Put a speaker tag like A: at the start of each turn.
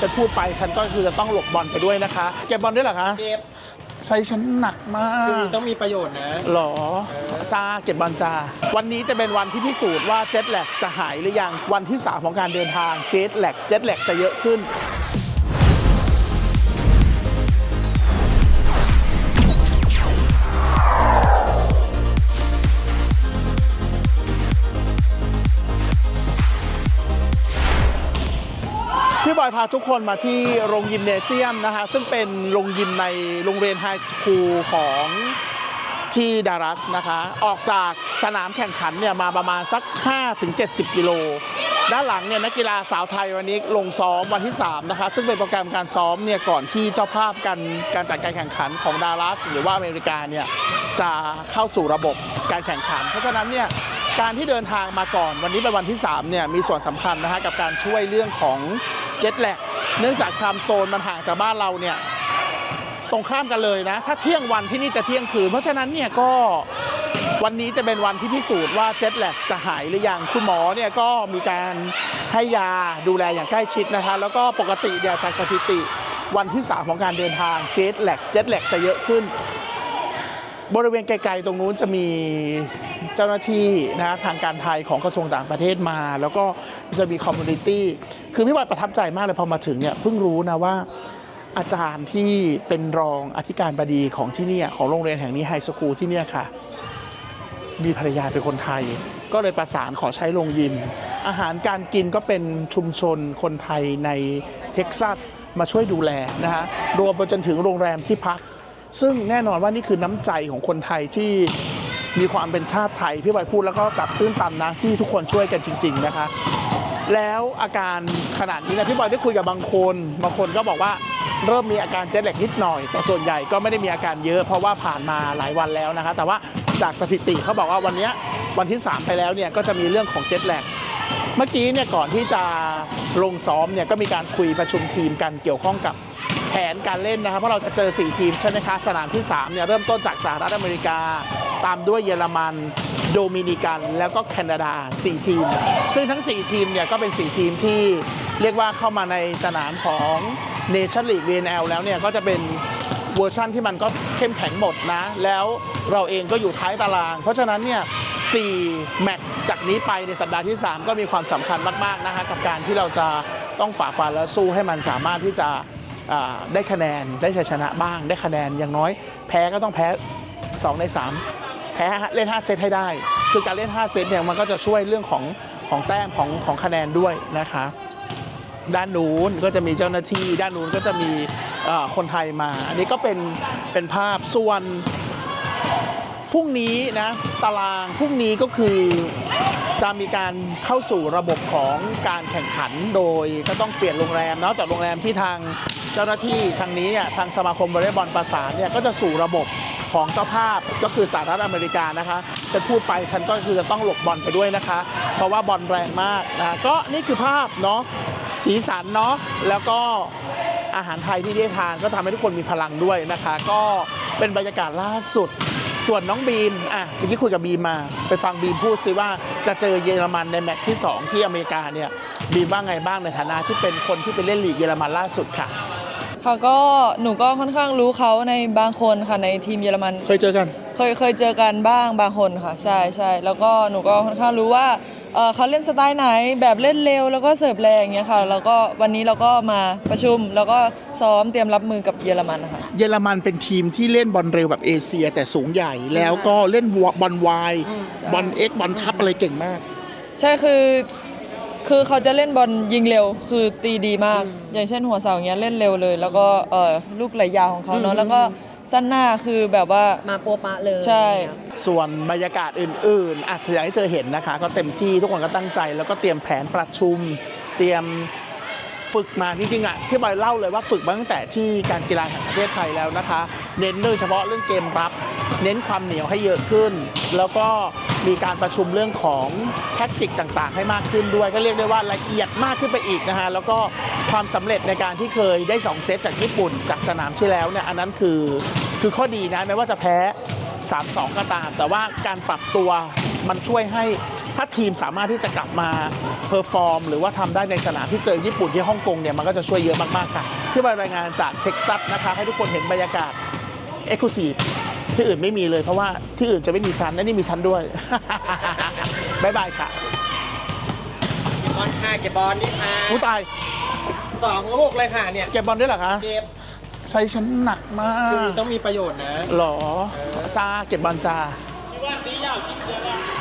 A: ฉันพูดไปฉันก็คือจะต้องหลบบอลไปด้วยนะคะ เก็บบอลด้วยเหรอคะ
B: เก็บ
A: ใช้ฉันหนักมา
B: คือก ต้องมีประโยชน์นะ
A: หรอจ้าเก็บบอลจ้าวันนี้จะเป็นวันที่พิสูจน์ว่าเจ็ตแลกจะหายหรือยังวันที่ 3 ของการเดินทางเจ็ตแลกเจ็ตแลกจะเยอะขึ้น อยพาทุกคนมาที่โรงยิมเนเซียมนะคะซึ่งเป็นโรงยิมในโรงเรียนไฮสคูลของที่ดารัสนะคะ ออกจากสนามแข่งขันเนี่ยมาประมาณสัก 5-70 กิโล ด้านหลังเนี่ยนักกีฬาสาวไทยวันนี้ลงซ้อมวันที่ 3 นะคะ ซึ่งเป็นโปรแกรมการซ้อมเนี่ยก่อนที่เจ้าภาพการการจัดการแข่งขันของดารัสหรือว่าอเมริกาเนี่ยจะเข้าสู่ระบบการแข่งขัน เพราะฉะนั้นเนี่ย การที่เดินทางมาก่อนวันนี้เป็นวันที่ 3 เนี่ย มีส่วนสำคัญนะฮะกับการช่วยเรื่องของเจ็ตแลกเนื่องจากไทม์โซนมันห่างจากบ้านเราเนี่ย ตรงข้ามกันเลยนะ ถ้าเที่ยงวันที่นี่จะเที่ยงคืน เพราะฉะนั้นเนี่ยก็วันนี้จะเป็นวันที่พิสูจน์ว่าเจ็ตแลกจะหายหรือยังคุณหมอเนี่ยก็มีการให้ยาดูแลอย่างใกล้ชิดนะคะ แล้วก็ปกติเนี่ยวจากสถิติวันที่ 3 ของการเดินทางเจ็ตแลกเจ็ตแลกจะเยอะขึ้น บริเวณไกลๆตรงนู้นจะมี เจ้าหน้าที่นะทางการไทยของกระทรวงต่างประเทศมา แล้วก็จะมีคอมมูนิตี้คือพี่บอยประทับใจมากเลยพอมาถึงเนี่ยเพิ่งรู้นะว่าอาจารย์ที่เป็นรองอธิการบดีของที่นี่ของโรงเรียนแห่งนี้ไฮสคูลที่นี่ค่ะ มีภรรยาเป็นคนไทย ก็เลยประสานขอใช้โรงยิม อาหารการกินก็เป็นชุมชนคนไทยในเท็กซัสมาช่วยดูแลนะฮะรวมไปจนถึงโรงแรมที่พัก ซึ่งแน่นอนว่านี่คือน้ำใจของคนไทยที่ มีความเป็นชาติไทยพี่บอยพูดแล้วก็กลับตื้นตันนะที่ทุกคนช่วยกันจริง ๆนะคะ แล้วอาการขนาดนี้นะพี่บอยได้คุยกับบางคนบางคนก็บอกว่าเริ่มมีอาการเจ็ตแลกนิดหน่อย แต่ส่วนใหญ่ก็ไม่ได้มีอาการเยอะเพราะว่าผ่านมาหลายวันแล้วนะคะ แต่ว่าจากสถิติเขาบอกว่าวันนี้วันที่ 3 ไปแล้วเนี่ยก็จะมีเรื่องของเจ็ตแลกเมื่อกี้เนี่ยก่อนที่จะลงซ้อมเนี่ยก็มีการคุยประชุมทีมกันเกี่ยวข้องกับ แผนการเล่นนะครับเพราะเราจะเจอ 4 ทีมใช่ไหมคะสนามที่3เนี่ยเริ่มต้นจากสหรัฐอเมริกา ตามด้วยเยอรมันโดมินิกัน แล้วก็แคนาดา 4 ทีม ซึ่งทั้ง 4 ทีมเนี่ยก็เป็น 4 ทีมที่เรียกว่าเข้ามาในสนามของ Nation League VNL แล้วเนี่ยก็จะเป็นเวอร์ชั่นที่มันก็เข้มแข็งหมดนะ แล้วเราเองก็อยู่ท้ายตาราง เพราะฉะนั้นเนี่ย4แมตช์จากนี้ไปในสัปดาห์ที่ 3 ก็มีความสำคัญมาก ๆ นะคะกับการที่เราจะต้องฝ่าฟันและสู้ให้มันสามารถที่จะ ได้คะแนนได้ชัยชนะบ้าง ได้คะแนนอย่างน้อย แพ้ก็ต้องแพ้ 2 ใน 3 แพ้เล่น 5 เซตให้ได้ คือการเล่น 5 เซตเนี่ยมันก็จะช่วยเรื่องของของแต้มของของคะแนนด้วยนะคะด้านนู้นก็จะมีเจ้าหน้าที่ ด้านนู้นก็จะมีคนไทยมา อันนี้ก็เป็นเป็นภาพส่วนพรุ่งนี้นะตารางพรุ่งนี้ก็คือจะมีการเข้าสู่ระบบของการแข่งขันโดยก็ต้องเปลี่ยนโรงแรมนาะจากโรงแรมที่ทาง เจ้าหน้าที่ทางนี้เนี่ยทางสมาคมวอลเลย์บอลประสานเนี่ยก็จะสู่ระบบของเจ้าภาพก็คือสหรัฐอเมริกานะคะฉันพูดไปฉันก็คือจะต้องหลบบอลไปด้วยนะคะ เพราะว่าบอลแรงมากนะก็นี่คือภาพเนาะสีสันเนาะแล้วก็อาหารไทยที่ได้ทานก็ทำให้ทุกคนมีพลังด้วยนะคะ ก็เป็นบรรยากาศล่าสุด ส่วนน้องบีมอะเมื่อกี้คุยกับบีมมา ไปฟังบีมพูดซิว่าจะเจอเยอรมันในแมตช์ที่ 2 ที่อเมริกาเนี่ย บีมว่าไงบ้างในฐานะที่เป็นคนที่ไปเล่นลีกเยอรมันล่าสุดค่ะ
C: ค่ะก็หนูก็ค่อนข้างรู้เขาในบางคนค่ะในทีมเยอรมัน
A: เคยเจอกัน
C: เคยเคยเจอกันบ้างบางคนค่ะ ใช่ใช่แล้วก็หนูก็ค่อนข้างรู้ว่าเอ่อเขาเล่นสไตล์ไหนแบบเล่นเร็วแล้วก็เสิร์ฟแรงอย่างเงี้ยค่ะแล้วก็วันนี้เราก็มาประชุมแล้วก็ซ้อมเตรียมรับมือกับเยอรมันนะคะ
A: เยอรมันเป็นทีมที่เล่นบอลเร็วแบบเอเชีย แต่สูงใหญ่แล้วก็เล่นบอลวายบอลเอ็กบอลทับอะไรเก่งมาก
C: ใช่คือ คือเขาจะเล่นบอลยิงเร็ว คือตีดีมาก อย่างเช่นหัวเสาอย่างเงี้ยเล่นเร็วเลย แล้วก็เอ่อลูกไหลยาวของเขาเนาะแล้วก็สั้นหน้าคือแบบว่า
D: มาปัวปะเลย
C: ใช่
A: ส่วนบรรยากาศอื่นๆอะอย่างที่เธอเห็นนะคะ ก็เต็มที่ทุกคนก็ตั้งใจ แล้วก็เตรียมแผนประชุม เตรียมฝึกมาจริงๆอะพี่บอยเล่าเลยว่าฝึกมาตั้งแต่ที่การกีฬาแห่งประเทศไทยแล้วนะคะ เน้นโดยเฉพาะเรื่องเกมรับ เน้นความเหนียวให้เยอะขึ้น แล้วก็ มีการประชุมเรื่องของแท็กติกต่างๆ ให้มากขึ้นด้วย ก็เรียกได้ว่าละเอียดมากขึ้นไปอีกนะคะแล้วก็ความสำเร็จในการที่เคยได้สองเซตจากญี่ปุ่น จากสนามที่แล้วเนี่ยอันนั้นคือคือข้อดีนะแม้ว่าจะแพ้ 3-2 ก็ตาม แต่ว่าการปรับตัวมันช่วยให้ถ้าทีมสามารถที่จะกลับมาเพอร์ฟอร์ม หรือว่าทำได้ในสนามที่เจอญี่ปุ่นที่ฮ่องกงเนี่ยมันก็จะช่วยเยอะมากๆค่ะที่มารายงานจากเท็กซัสนะคะให้ทุกคนเห็นบรรยากาศเอ็กซ์คลูซีฟ ที่อื่นไม่มีเลยเพราะว่าที่อื่นจะไม่มีชั้นและนี่มีชั้นด้วยบ๊ายบายค่ะ
B: เก็บบอลค่ะเก็บบอลนี่ค่ะ
A: ผู้ตาย
B: สองลูกเลยค่ะเนี่ย
A: เก็บบอลด้วยเหรอคะ
B: เก็บ
A: ใช้ชั้นหนักมา
B: คือกต้องมีประโยชน์นะ
A: หรอจ้าเก็บบอลจ้า
B: ว่าตียาวกินเยอะ